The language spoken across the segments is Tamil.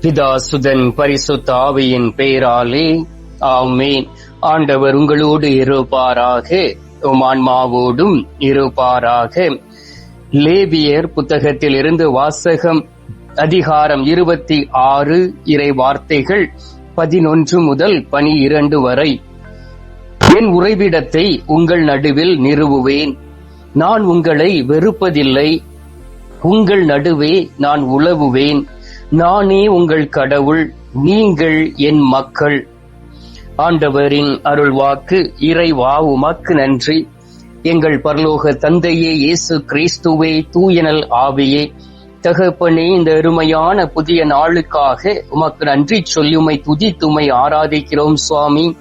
பிதா சுதன் பரிசுத்த ஆவியின் பெயராலே ஆமேன். ஆண்டவர் உங்களோடு இருப்பாராக உம் ஆன்மாவோடும் இருப்பாராக. லேபியர் புத்தகத்தில் இருந்து வாசகம் அதிகாரம் இருபத்தி ஆறு இறை வார்த்தைகள் பதினொன்று முதல் பனிரண்டு வரை. என் உறைவிடத்தை உங்கள் நடுவில் நிறுவுவேன். நான் உங்களை வெறுப்பதில்லை. உங்கள் நடுவே நான் உழவுவேன். நானே உங்கள் கடவுள் நீங்கள் என் மக்கள். ஆண்டவரின் அருள்வாக்கு இறைவா உமக்கு நன்றி. எங்கள் பரலோக தந்தையே இயேசு கிறிஸ்துவே தூயனல் ஆவியே. தகப்பனே இந்த அருமையான புதிய நாளுக்காக உமக்கு நன்றி சொல்லுமை துதித்துமை ஆராதிக்கிறோம் சுவாமி.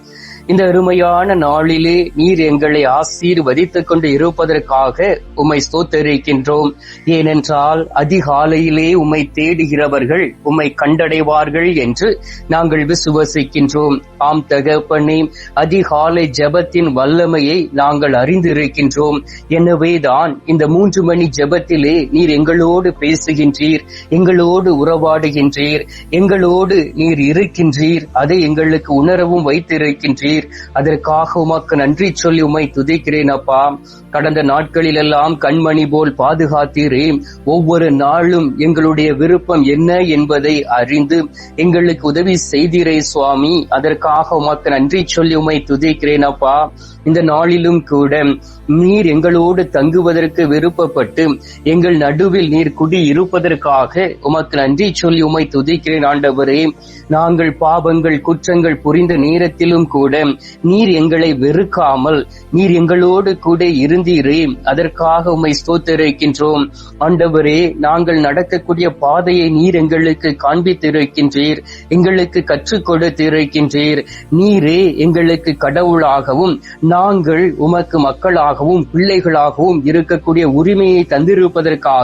இந்த அருமையான நாளிலே நீர் எங்களை ஆசீர்வதித்துக் கொண்டு இருப்பதற்காக உம்மை ஸ்தோத்தரிக்கின்றோம். ஏனென்றால் அதிகாலையிலே உம்மை தேடுகிறவர்கள் உம்மை கண்டடைவார்கள் என்று நாங்கள் விசுவசிக்கின்றோம். ஆம் தகப்பனே அதிகாலை ஜெபத்தின் வல்லமையை நாங்கள் அறிந்திருக்கின்றோம். எனவேதான் இந்த மூன்று மணி ஜெபத்திலே நீர் எங்களோடு பேசுகின்றீர் எங்களோடு உறவாடுகின்றீர் எங்களோடு நீர் இருக்கின்றீர் அதை எங்களுக்கு உணரவும் வைத்திருக்கின்றீர். அதற்காக உமக்கு நன்றி சொல்லி உமை துதிக்கிறேன் அப்பா. கடந்த நாட்களில் எல்லாம் கண்மணி போல் பாதுகாத்தீரே ஒவ்வொரு நாளும் எங்களுடைய விருப்பம் என்ன என்பதை அறிந்து எங்களுக்கு உதவி செய்தீரே சுவாமி. அதற்காக உமக்கு நன்றி சொல்லி உமை துதிக்கிறேன் அப்பா. இந்த நாளிலும் கூட நீர் எங்களோடு தங்குவதற்கு விருப்பப்பட்டு எங்கள் நடுவில் நீர் குடி இருப்பதற்காக உமக்கு நன்றி சொல்லி உமை துதிக்கிறேன் ஆண்டவரே. நாங்கள் பாவங்கள் குற்றங்கள் புரிந்த நேரத்திலும் கூட நீர் எங்களை வெறுக்காமல் நீர் எங்களோடு கூட இருந்தீரே. அதற்காக உம்மை ஸ்தோத்திருக்கின்றோம். ஆண்டவரே நாங்கள் நடக்கக்கூடிய பாதையை நீர் எங்களுக்கு காண்பித்திருக்கின்றீர். எங்களுக்கு கற்றுக் கொடுத்திருக்கின்றீர். நீரே எங்களுக்கு கடவுளாகவும் நாங்கள் உமக்கு மக்களாகவும் பிள்ளைகளாகவும் இருக்கக்கூடிய உரிமையை தந்திருப்பதற்காக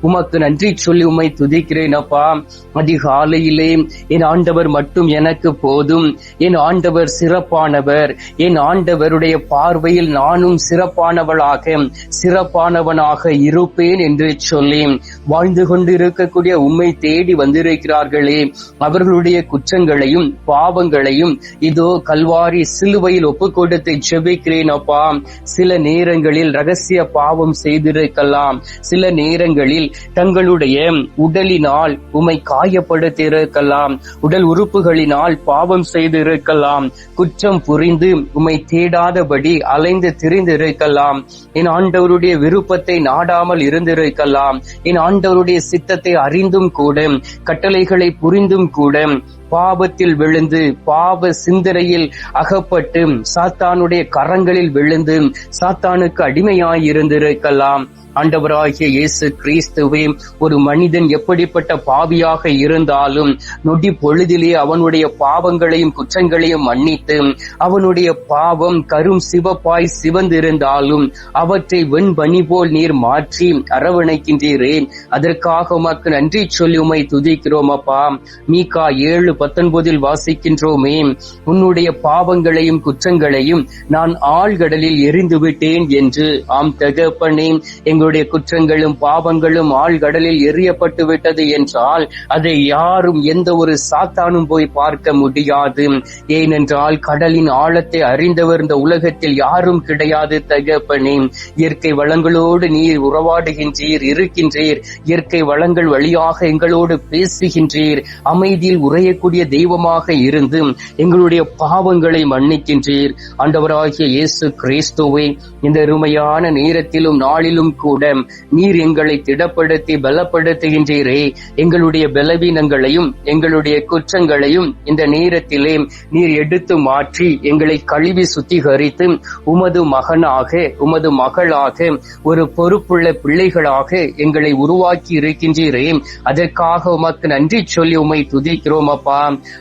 உமக்கு நன்றி சொல்லி உம்மை துதிக்கிறேன் அப்பா. அதிகாலையிலே என் ஆண்டவர் மட்டும் எனக்கு போதும். என் ஆண்டவர் சிறப்பானவர். என் ஆண்டவருடைய பார்வையில் நானும் சிறப்பானவளாக சிறப்பானவனாக இருப்பேன் என்று சொல்லி வாழ்ந்து கொண்டு இருக்கக்கூடிய உம்மை தேடி வந்திருக்கிறார்களே. அவர்களுடைய குற்றங்களையும் பாவங்களையும் இதோ கல்வாரி சிலுவையில் ஒப்பு கொடுத்து ஜெபிக்கிறேன் அப்பா. சில நேரங்களில் ரகசிய பாவம் செய்திருக்கலாம். சில நேரங்களில் தங்களுடைய உடலினால் உம்மை காயப்படுத்தியிருக்கலாம். உடல் உறுப்புகளினால் பாவம் செய்திருக்கலாம். குற்றம் புரிந்து உமை தேடாதபடி அலைந்து திரிந்திருக்கலாம். என் ஆண்டவருடைய விருப்பத்தை நாடாமல் இருந்திருக்கலாம். என் ஆண்டவருடைய சித்தத்தை அறிந்தும் கூட கட்டளைகளை புரிந்தும் கூட பாவத்தில் விழுந்து பாவ சிந்தனையில் அகப்பட்டு சாத்தானுடைய கரங்களில் விழுந்து சாத்தானுக்கு அடிமையாயிருந்திருக்கலாம். ஆண்டவராகிய இயேசு கிறிஸ்துவே ஒரு மனிதன் எப்படிப்பட்ட பாவியாக இருந்தாலும் நொடி பொழுதிலே அவனுடைய பாவங்களையும் குற்றங்களையும் மன்னித்து அவனுடைய பாவம் கரும் சிவப்பாய் சிவந்திருந்தாலும் அவற்றை வெண்பனி போல் நீர் மாற்றி அரவணைக்கின்றீரே. அதற்காக உமக்கு நன்றி சொல்லி உமை துதிக்கிறோம் அப்பா. மீகா ஏழு பத்தொன்பதில் வாசிக்கின்றோமே உன்னுடைய பாவங்களையும் குற்றங்களையும் நான் ஆழ்கடலில் எரிந்து விட்டேன் என்று. ஆம் தகப்பனே எங்கள் உங்களுடைய குற்றங்களும் பாவங்களும் ஆழ்கடலில் எரியப்பட்டு விட்டது என்றால் அதை யாரும் எந்த ஒரு சாத்தானும் போய் பார்க்க முடியாது. ஏனென்றால் கடலின் ஆழத்தை அறிந்தவர் இந்த உலகத்தில் யாரும் கிடையாது தகப்பனே. இயற்கை வளங்களோடு நீர் உறவாடுகின்றீர் இருக்கின்றீர். இயற்கை வளங்கள் வழியாக எங்களோடு பேசுகின்றீர். அமைதியில் உரையக்கூடிய தெய்வமாக இருந்து எங்களுடைய பாவங்களை மன்னிக்கின்றீர். ஆண்டவராகிய இயேசு கிறிஸ்துவை இந்த அருமையான நேரத்திலும் நாளிலும் கூட கூட நீர் எங்களை திடப்படுத்தி பலப்படுத்துகின்றீரே. எங்களுடைய பலவீனங்களையும் எங்களுடைய குற்றங்களையும் இந்த நேரத்திலே நீர் எடுத்து மாற்றி எங்களை கழுவி சுத்திகரித்து உமது மகனாக உமது மகளாக ஒரு பொறுப்புள்ள பிள்ளைகளாக எங்களை உருவாக்கி இருக்கின்றீரே. அதற்காக உமக்கு நன்றி சொல்லி உமை துதிக்கிறோம் அப்பா. அப்பா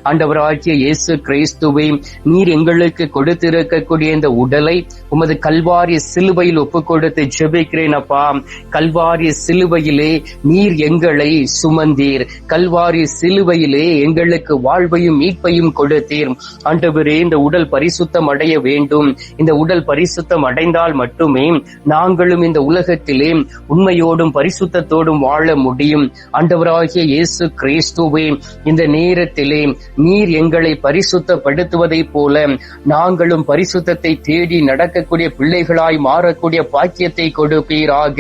ஆண்டவராகிய இயேசு கிறிஸ்துவை நீர் எங்களுக்கு கொடுத்திருக்கக்கூடிய இந்த உடலை உமது கல்வாரி சிலுவையில் ஒப்பு கொடுத்து ஜெபிக்கிறேன் அப்பா. சொல்லலாம் கல்வாரி சிலுவையிலே நீர் எங்களை சுமந்தீர். கல்வாரி சிலுவையிலே எங்களுக்கு வாழ்வையும் மீட்பையும் கொடுத்தீர். ஆண்டவரே இந்த உடல் பரிசுத்தம் அடைய வேண்டும். இந்த உடல் பரிசுத்தம் அடைந்தால் மட்டுமே நாங்களும் இந்த உலகத்திலே உண்மையோடும் பரிசுத்தத்தோடும் வாழ முடியும். ஆண்டவராகிய இயேசு கிறிஸ்துவே இந்த நேரத்திலே நீர் எங்களை பரிசுத்தப்படுத்துவதை போல நாங்களும் பரிசுத்தத்தை தேடி நடக்கக்கூடிய பிள்ளைகளாய் மாறக்கூடிய பாக்கியத்தை கொடுப்பீராக.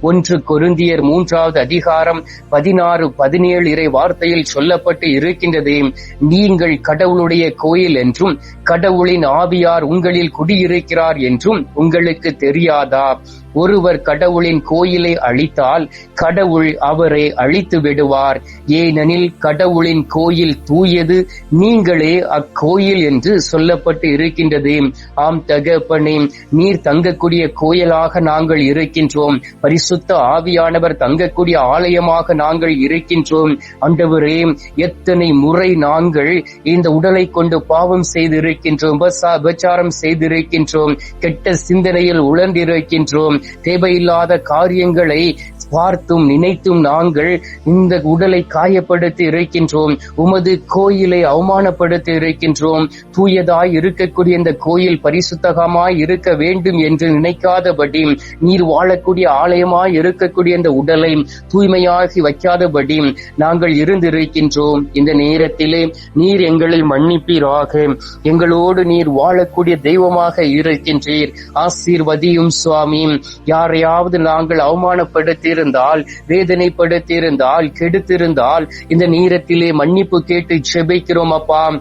ஒன்று கொருந்தியர் மூன்றாவது அதிகாரம் பதினாறு பதினேழு இறை வார்த்தையில் சொல்லப்பட்டு இருக்கின்றது. நீங்கள் கடவுளுடைய கோயில் என்றும் கடவுளின் ஆவியார் உங்களில் குடியிருக்கிறார் என்றும் உங்களுக்கு தெரியாதா? ஒருவர் கடவுளின் கோயிலை அழித்தால் கடவுள் அவரை அழித்து விடுவார். ஏனெனில் கடவுளின் கோயில் தூயது நீங்களே அக்கோயில் என்று சொல்லப்பட்டு இருக்கின்றது. ஆம் தகப்பனே நீர் தங்கக்கூடிய கோயிலாக நாங்கள் இருக்கின்றோம். பரிசுத்த ஆவியானவர் தங்கக்கூடிய ஆலயமாக நாங்கள் இருக்கின்றோம். அண்டவரே எத்தனை முறை நாங்கள் இந்த உடலை கொண்டு பாவம் செய்திருக்கின்றோம் விபச்சாரம் செய்திருக்கின்றோம் கெட்ட சிந்தனையில் உழந்திருக்கின்றோம் தேவையில்லாத காரியங்களை பார்த்தும் நினைத்தும் நாங்கள் இந்த உடலை காயப்படுத்தி இருக்கின்றோம் உமது கோயிலை அவமானப்படுத்தி இருக்கின்றோம் தூயதாய் இருக்கக்கூடிய இந்த கோயில் பரிசுத்தகமாய் இருக்க வேண்டும் என்று நினைக்காதபடி நீர் வாழக்கூடிய ஆலயமாய் இருக்கக்கூடிய இந்த உடலை தூய்மையாகி வைக்காதபடி நாங்கள் இருந்திருக்கின்றோம். இந்த நேரத்திலே நீர் எங்களில் மன்னிப்பீராக. எங்களோடு நீர் வாழக்கூடிய தெய்வமாக இருக்கின்றீர். ஆசீர்வதியும் சுவாமி. யாரையாவது நாங்கள் அவமானப்படுத்தி அவமானப்படுத்தியிருந்தால் வேதனைப்படுத்தியிருந்தால் கெடுத்திருந்தால் இந்த நேரத்திலே மன்னிப்பு கேட்டு செபிக்கிறோம் அப்பா.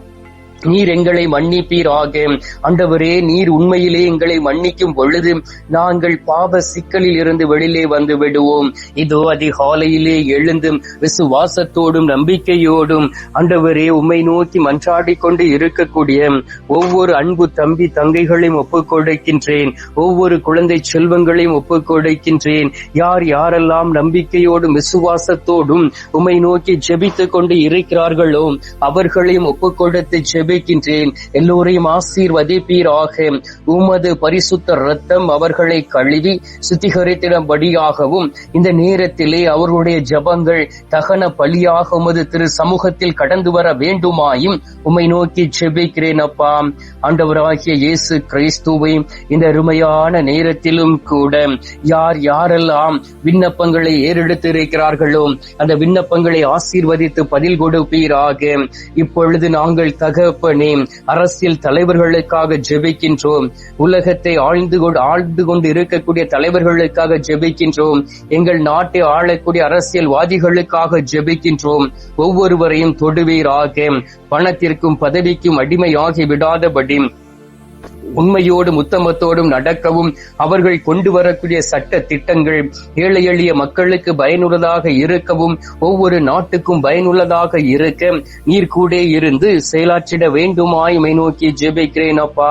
நீர் எங்களை மன்னிப்பீராக. ஆண்டவரே நீர் உண்மையிலே எங்களை மன்னிக்கும் பொழுது நாங்கள் பாப சிக்கலில் இருந்து வெளியிலே வந்து விடுவோம். இதோ அதிகாலையிலே எழுந்தும் விசுவாசத்தோடும் நம்பிக்கையோடும் ஆண்டவரே உம்மை நோக்கி மன்றாடி கொண்டு இருக்கக்கூடிய ஒவ்வொரு அன்பு தம்பி தங்கைகளையும் ஒப்புக் கொடுக்கின்றேன். ஒவ்வொரு குழந்தை செல்வங்களையும் ஒப்புக் கொடுக்கின்றேன். யார் யாரெல்லாம் நம்பிக்கையோடும் விசுவாசத்தோடும் உம்மை நோக்கி ஜெபித்துக் கொண்டு இருக்கிறார்களோ அவர்களையும் ஒப்புக் கொடுத்து ஜெபிக்கின்றேன் எல்லோரையும் ஆசீர்வதிப்பீராக. உமது பரிசுத்த ரத்தம் அவர்களை கழுவி சுத்திகரித்திடபடியாகவும் இந்த நேரத்திலே அவர்களுடைய ஜபங்கள் தகன பலியாக உமது திரு சமூகத்தில் கடந்து வர வேண்டுமாயும் உம்மை நோக்கி ஜெபிக்கிறேன் அப்பா. ஆண்டவராகிய இயேசு கிறிஸ்துவை இந்த அருமையான நேரத்திலும் கூட யார் யாரெல்லாம் விண்ணப்பங்களை ஏறெடுத்திருக்கிறார்களோ அந்த விண்ணப்பங்களை ஆசீர்வதித்து பதில் கொடுப்பீராக. இப்பொழுது நாங்கள் தக தகப்பனே அரசியல் தலைவர்களுக்காக ஜெபிக்கின்றோம். உலகத்தை ஆழ்ந்து கொண்டு ஆழ்ந்து கொண்டு இருக்கக்கூடிய தலைவர்களுக்காக ஜெபிக்கின்றோம். எங்கள் நாட்டை ஆளக்கூடிய அரசியல்வாதிகளுக்காக ஜெபிக்கின்றோம். ஒவ்வொருவரையும் தொடுவீராக. பணத்திற்கும் பதவிக்கும் அடிமையாகி விடாதபடி. உண்மையோடும் உத்தமத்தோடும் நடக்கவும் அவர்கள் கொண்டு வரக்கூடிய சட்ட திட்டங்கள் ஏழை எளிய மக்களுக்கு பயனுள்ளதாக இருக்கவும் ஒவ்வொரு நாட்டுக்கும் பயனுள்ளதாக இருக்க நீர் கூட இருந்து செயலாற்றிட வேண்டுமாய் மை நோக்கி ஜெபிக்கிறேன் அப்பா.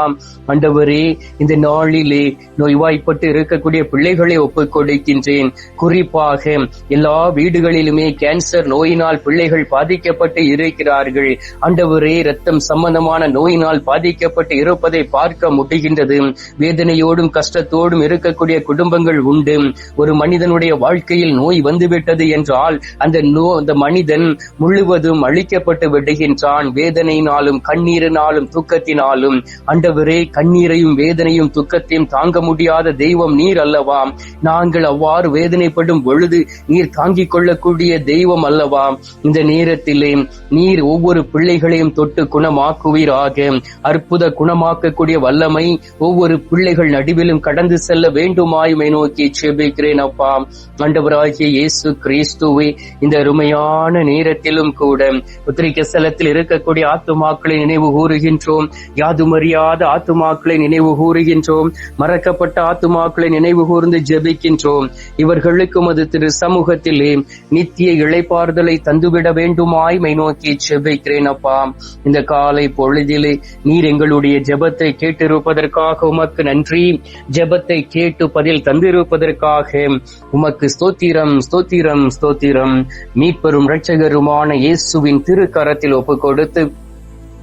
ஆண்டவரே இந்த நாளிலே நோய்வாய்ப்பட்டு இருக்கக்கூடிய பிள்ளைகளை ஒப்புக் கொடுக்கின்றேன். குறிப்பாக எல்லா வீடுகளிலுமே கேன்சர் நோயினால் பிள்ளைகள் பாதிக்கப்பட்டு இருக்கிறார்கள். ஆண்டவரே ரத்தம் சம்பந்தமான நோயினால் பாதிக்கப்பட்டு இருப்பதை பார்க்க முடிகின்றது வேதனையோடும் கஷ்டத்தோடும் இருக்கக்கூடிய குடும்பங்கள் உண்டு. ஒரு மனிதனுடைய வாழ்க்கையில் நோய் வந்துவிட்டது என்றால் அந்த நோ அந்த மனிதன் முழுவதும் அழிக்கப்பட்டு விடுகின்றான். வேதனையினாலும் கண்ணீரினாலும் துக்கத்தினாலும். அண்டவரே கண்ணீரையும் வேதனையும் துக்கத்தையும் தாங்க முடியாத தெய்வம் நீர் அல்லவா? நாங்கள் அவ்வாறு வேதனைப்படும் பொழுது நீர் தாங்கிக் கொள்ளக்கூடிய தெய்வம் அல்லவா? இந்த நேரத்திலே நீர் ஒவ்வொரு பிள்ளைகளையும் தொட்டு குணமாக்குவீராக. அற்புத குணமாக்கக்கூடிய வல்லமை ஒவ்வொரு பிள்ளைகள் நடுவிலும் கடந்து செல்ல வேண்டுமாயுமை நோக்கி செபிக்கிறேன் அப்பா. ஆண்டவராகிய இயேசு கிறிஸ்துவை இந்த அருமையான நேரத்திலும் கூட உத்திரிக்க ஸ்தலத்தில் இருக்கக்கூடிய ஆத்துமாக்களை நினைவு கூறுகின்றோம். யாதுமறியாத ஆத்துமாக்களை நினைவு கூறுகின்றோம். மறக்கப்பட்ட ஆத்துமாக்களை நினைவு கூர்ந்து ஜெபிக்கின்றோம். இவர்களுக்கும் அது திரு சமூகத்திலே நித்திய இழைப்பாறுதலை தந்துவிட வேண்டுமாய்மை நோக்கி ஜெபிக்கிறேன் அப்பா. இந்த காலை பொழுதிலே நீர் எங்களுடைய ஜெபத்தை கேட்டு கேட்டிருப்பதற்காக உமக்கு நன்றி. ஜெபத்தை கேட்டு பதில் தந்திருப்பதற்காக உமக்கு ஸ்தோத்திரம் ஸ்தோத்திரம் ஸ்தோத்திரம். மீட்பெரும் இரட்சகருமான இயேசுவின் திருக்கரத்தில் ஒப்புக் கொடுத்து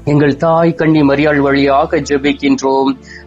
எங்கள் தாய் கண்ணி மரியாள் வழியாக ஜெபிக்கின்றோம்.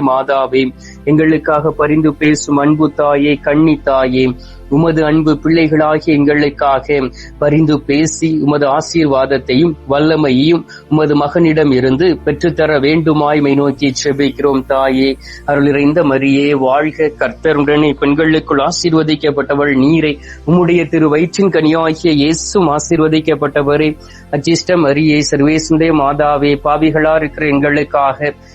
மாதாவே. எங்களுக்காக பரிந்து பேசும் அன்பு தாயே கண்ணி தாயே. உமது அன்பு பிள்ளைகளாகிய எங்களுக்காக பரிந்து பேசி உமது ஆசீர்வாதத்தையும் வல்லமையையும் உமது மகனிடம் இருந்து பெற்றுத்தர வேண்டுமாய்மை நோக்கி செபிக்கிறோம் தாயே. அருளிறைந்த மரியே வாழ்க கர்த்தருடனே. பெண்களுக்குள் ஆசீர்வதிக்கப்பட்டவள் நீரை. உம்முடைய திரு வயிற்றின் கனியாகிய இயேசும் ஆசீர்வதிக்கப்பட்டவரே. அச்சிஷ்டம் அரியே சர்வேசுந்தே மாதாவே. பாவிகளா இருக்கிற எங்களுக்காக